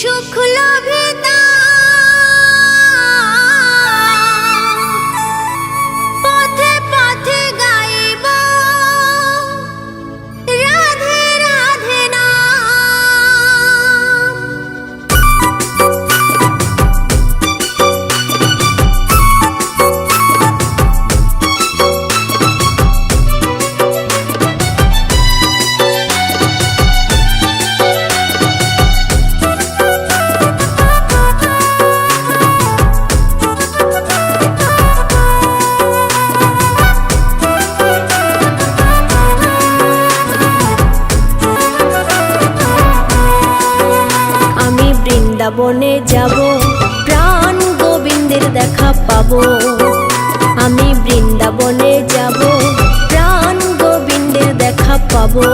সুখ লোভে বৃন্দাবনে যাব প্রাণ গোবিন্দের দেখা পাব। আমি বৃন্দাবনে যাব প্রাণ গোবিন্দের দেখা পাবো।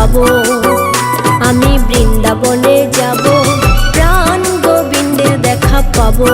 পাব আমি বৃন্দাবনে যাব প্রাণ গোবিন্দের দেখা পাবো।